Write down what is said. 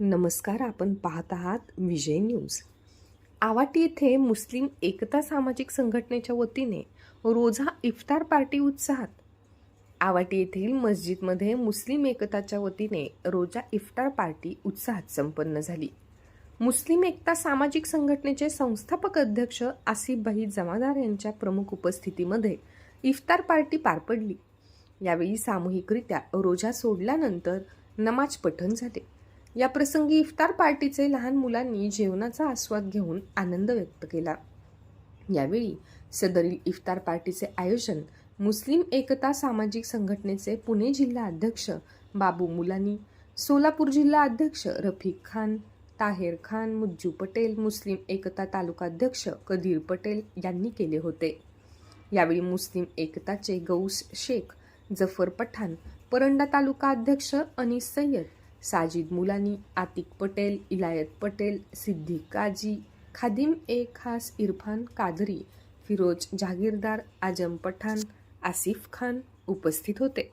नमस्कार आपण पाहत आहात विजय न्यूज. आवाटी येथे मुस्लिम एकता सामाजिक संघटनेच्या वतीने रोजा इफ्तार पार्टी उत्साहात. आवाटी येथील मस्जिदमध्ये मुस्लिम एकताच्या वतीने रोजा इफ्तार पार्टी उत्साहात संपन्न झाली. मुस्लिम एकता सामाजिक संघटनेचे संस्थापक अध्यक्ष आसिफभाई जमादार यांच्या प्रमुख उपस्थितीमध्ये इफ्तार पार्टी पार पडली. यावेळी सामूहिकरित्या रोजा सोडल्यानंतर नमाज पठण झाले. या प्रसंगी इफ्तार पार्टीचे लहान मुलांनी जेवणाचा आस्वाद घेऊन आनंद व्यक्त केला. यावेळी सदरील इफ्तार पार्टीचे आयोजन मुस्लिम एकता सामाजिक संघटनेचे पुणे जिल्हा अध्यक्ष बाबू मुलानी सोलापूर जिल्हा अध्यक्ष रफीक खान ताहेर खान मुज्जू पटेल मुस्लिम एकता तालुका अध्यक्ष कदीर पटेल यांनी केले होते. यावेळी मुस्लिम एकताचे गौस शेख जफर पठाण परंडा तालुका अध्यक्ष अनिस सय्यद साजिद मुलानी आतिक पटेल इलायत पटेल सिद्धी काजी खादिम ए खास इरफान कादरी फिरोज जहागीरदार आजम पठाण आसिफ खान उपस्थित होते.